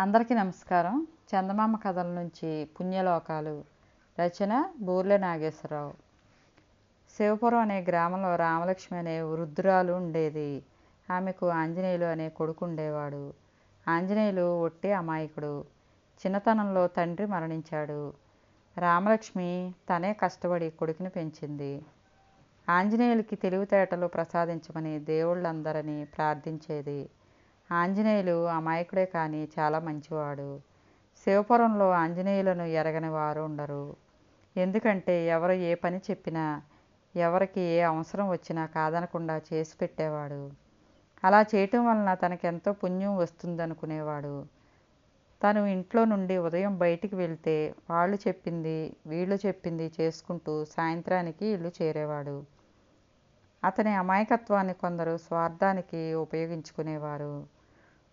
అందరికీ నమస్కారం. చందమామ కథల నుంచి పుణ్యలోకాలు రచన బూర్లె నాగేశ్వరరావు. శివపురం అనే గ్రామంలో రామలక్ష్మి అనే వృద్ధురాలు ఉండేది. ఆమెకు ఆంజనేయులు అనే కొడుకు ఉండేవాడు. ఆంజనేయులు ఒట్టి అమాయకుడు. చిన్నతనంలో తండ్రి మరణించాడు. రామలక్ష్మి తనే కష్టపడి కొడుకుని పెంచింది. ఆంజనేయులకి తెలివితేటలు ప్రసాదించమని దేవుళ్ళందరినీ ప్రార్థించేది. ఆంజనేయులు అమాయకుడే కానీ చాలా మంచివాడు. శివపురంలో ఆంజనేయులను ఎరగని వారు ఉండరు. ఎందుకంటే ఎవరు ఏ పని చెప్పినా ఎవరికి ఏ అవసరం వచ్చినా కాదనకుండా చేసి పెట్టేవాడు. అలా చేయటం వలన తనకెంతో పుణ్యం వస్తుందనుకునేవాడు. తను ఇంట్లో నుండి ఉదయం బయటికి వెళ్తే వాళ్ళు చెప్పింది వీళ్ళు చెప్పింది చేసుకుంటూ సాయంత్రానికి ఇల్లు చేరేవాడు. అతని అమాయకత్వాన్ని కొందరు స్వార్థానికి ఉపయోగించుకునేవారు.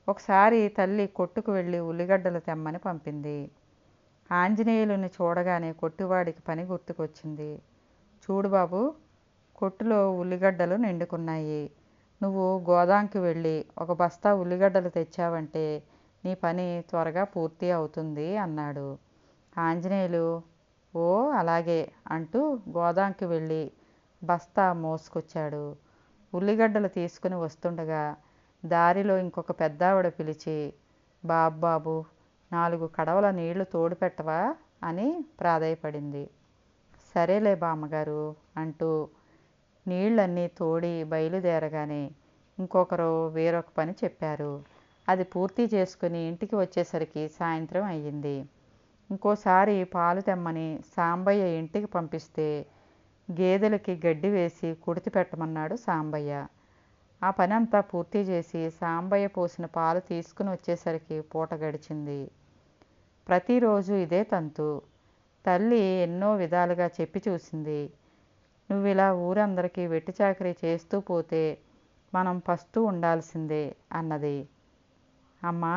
ఒకసారి తల్లి కొట్టుకు వెళ్ళి ఉల్లిగడ్డలు తెమ్మని పంపింది. ఆంజనేయులను చూడగానే కొట్టువాడికి పని గుర్తుకొచ్చింది. చూడు బాబు కొట్టులో ఉల్లిగడ్డలు నిండుకున్నాయి. నువ్వు గోదాంకి వెళ్ళి ఒక బస్తా ఉల్లిగడ్డలు తెచ్చావంటే నీ పని త్వరగా పూర్తి అవుతుంది అన్నాడు. ఆంజనేయులు ఓ అలాగే అంటూ గోదాంకి వెళ్ళి బస్తా మోసుకొచ్చాడు. ఉల్లిగడ్డలు తీసుకుని వస్తుండగా దారిలో ఇంకొక పెద్దావిడ పిలిచి బాబు బాబు నాలుగు కడవల నీళ్ళు తోడు పెట్టవా అని ప్రాధాయపడింది. సరేలే బామ్మగారు అంటూ నీళ్ళన్నీ తోడి బయలుదేరగానే ఇంకొకరు వేరొక పని చెప్పారు. అది పూర్తి చేసుకుని ఇంటికి వచ్చేసరికి సాయంత్రం అయ్యింది. ఇంకోసారి పాలు తెమ్మని సాంబయ్య ఇంటికి పంపిస్తే గేదెలకి గడ్డి వేసి కుడితి పెట్టమన్నాడు సాంబయ్య. ఆ పని అంతా పూర్తి చేసి సాంబయ్య పోసిన పాలు తీసుకుని వచ్చేసరికి పూట గడిచింది. ప్రతిరోజు ఇదే తంతు. తల్లి ఎన్నో విధాలుగా చెప్పి చూసింది. నువ్వు ఇలా ఊరందరికీ వెట్టి చాకరీ చేస్తూ పోతే మనం పస్తూ ఉండాల్సిందే అన్నది. అమ్మా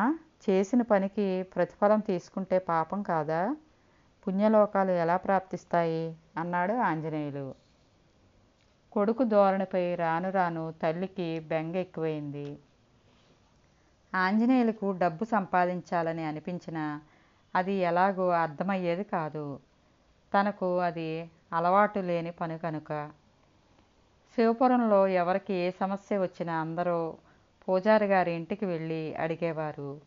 చేసిన పనికి ప్రతిఫలం తీసుకుంటే పాపం కాదా? పుణ్యలోకాలు ఎలా ప్రాప్తిస్తాయి? అన్నాడు ఆంజనేయులు. కొడుకు ధోరణిపై రాను రాను తల్లికి బెంగ ఎక్కువైంది. ఆంజనేయులకు డబ్బు సంపాదించాలని అనిపించిన అది ఎలాగో అర్థమయ్యేది కాదు. తనకు అది అలవాటు లేని పని కనుక. శివపురంలో ఎవరికి ఏ సమస్య వచ్చినా అందరూ పూజారి గారి ఇంటికి వెళ్ళి అడిగేవారు.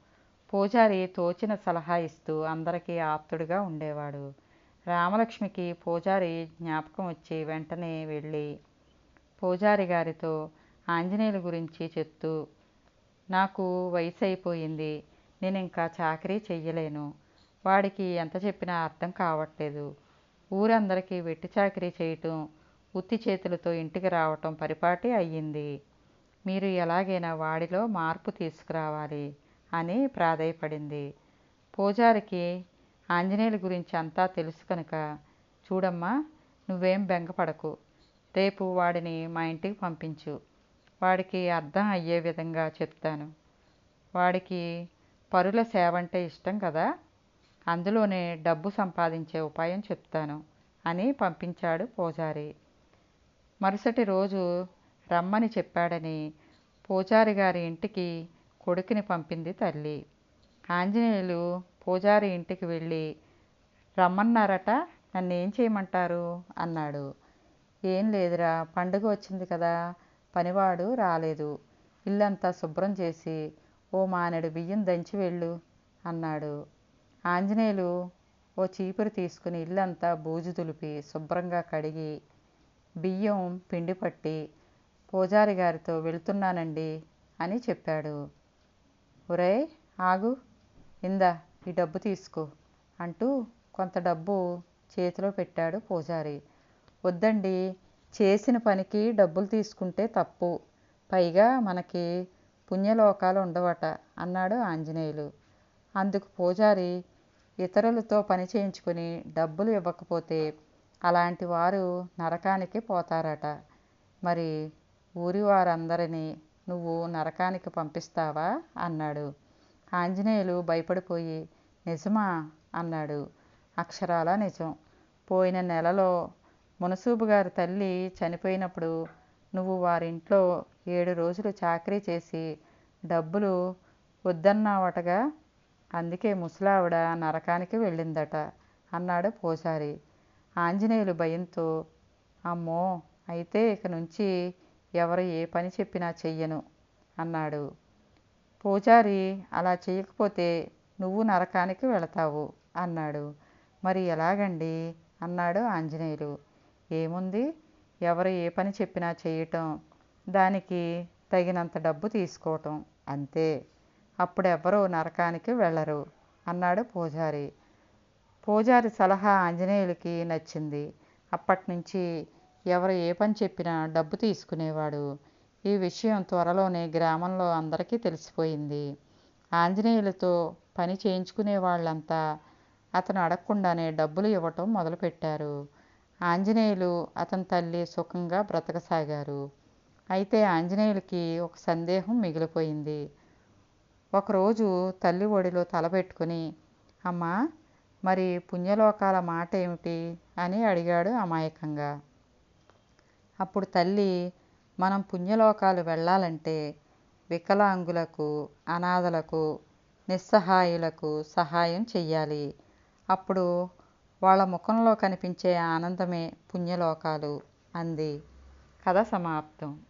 పూజారి తోచిన సలహా ఇస్తూ అందరికీ ఆప్తుడిగా ఉండేవాడు. రామలక్ష్మికి పూజారి జ్ఞాపకం వచ్చి వెంటనే వెళ్ళి పూజారి గారితో ఆంజనేయుల గురించి చెప్తూ నాకు వయసు అయిపోయింది నేను ఇంకా చాకరీ చెయ్యలేను. వాడికి ఎంత చెప్పినా అర్థం కావట్లేదు. ఊరందరికీ వెట్టి చాకరీ చేయటం ఉత్తి చేతులతో ఇంటికి రావటం పరిపాటి అయ్యింది. మీరు ఎలాగైనా వాడిలో మార్పు తీసుకురావాలి అని ప్రాధాయపడింది. పూజారికి ఆంజనేయుల గురించి అంతా తెలుసు కనుక చూడమ్మా నువ్వేం బెంగపడకు. రేపు వాడిని మా ఇంటికి పంపించు. వాడికి అర్థం అయ్యే విధంగా చెప్తాను. వాడికి పరుల సేవ అంటే ఇష్టం కదా? అందులోనే డబ్బు సంపాదించే ఉపాయం చెప్తాను అని పంపించాడు పూజారి. మరుసటి రోజు రమ్మని చెప్పాడని పూజారి గారి ఇంటికి కొడుకుని పంపింది తల్లి. ఆంజనేయులు పూజారి ఇంటికి వెళ్ళి రమ్మన్నారట నన్ను ఏం చేయమంటారు? అన్నాడు. ఏం లేదురా పండుగ వచ్చింది కదా పనివాడు రాలేదు ఇల్లంతా శుభ్రం చేసి ఓ మానెడు బియ్యం దంచి వెళ్ళు అన్నాడు. ఆంజనేయులు ఓ చీపురు తీసుకుని ఇల్లంతా బూజు దులిపి శుభ్రంగా కడిగి బియ్యం పిండి పట్టి పూజారి గారితో వెళ్తున్నానండి అని చెప్పాడు. ఒరే ఆగు ఇందా ఈ డబ్బు తీసుకో అంటూ కొంత డబ్బు చేతిలో పెట్టాడు పూజారి. వద్దండి చేసిన పనికి డబ్బులు తీసుకుంటే తప్పు. పైగా మనకి పుణ్యలోకాలు ఉండవట అన్నాడు ఆంజనేయులు. అందుకు పూజారి ఇతరులతో పని చేయించుకొని డబ్బులు ఇవ్వకపోతే అలాంటి వారు నరకానికి పోతారట. మరి ఊరి వారందరినీ నువ్వు నరకానికి పంపిస్తావా? అన్నాడు. ఆంజనేయులు భయపడిపోయి నిజమా? అన్నాడు. అక్షరాల నిజం. పోయిన నెలలో మునసూబు గారి తల్లి చనిపోయినప్పుడు నువ్వు వారింట్లో ఏడు రోజులు చాకరీ చేసి డబ్బులు వద్దన్నావటగా? అందుకే ముసలావిడ నరకానికి వెళ్ళిందట అన్నాడు పూజారి ఆంజనేయులు భయంతో అమ్మో అయితే ఇక నుంచి ఎవరు ఏ పని చెప్పినా చెయ్యను అన్నాడు. పూజారి అలా చేయకపోతే నువ్వు నరకానికి వెళతావు అన్నాడు. మరి ఎలాగండి? అన్నాడు ఆంజనేయులు. ఏముంది? ఎవరు ఏ పని చెప్పినా చేయటం దానికి తగినంత డబ్బు తీసుకోవటం అంతే. అప్పుడెవ్వరూ నరకానికి వెళ్ళరు అన్నాడు పూజారి. పూజారి సలహా ఆంజనేయులకి నచ్చింది. అప్పటినుంచి ఎవరు ఏ పని చెప్పినా డబ్బు తీసుకునేవాడు. ఈ విషయం త్వరలోనే గ్రామంలో అందరికీ తెలిసిపోయింది. ఆంజనేయులతో పని చేయించుకునే వాళ్ళంతా అతను అడగకుండానే డబ్బులు ఇవ్వటం మొదలుపెట్టారు. ఆంజనేయులు అతని తల్లి సుఖంగా బ్రతకసాగారు. అయితే ఆంజనేయులకి ఒక సందేహం మిగిలిపోయింది. ఒకరోజు తల్లి ఒడిలో తలపెట్టుకుని అమ్మా మరి పుణ్యలోకాల మాట ఏమిటి? అని అడిగాడు అమాయకంగా. అప్పుడు తల్లి మనం పుణ్యలోకాలు వెళ్ళాలంటే వికలాంగులకు అనాథలకు నిస్సహాయులకు సహాయం చెయ్యాలి. అప్పుడు వాళ్ళ ముఖంలో కనిపించే ఆనందమే పుణ్యలోకాలు అంది. కథ సమాప్తం.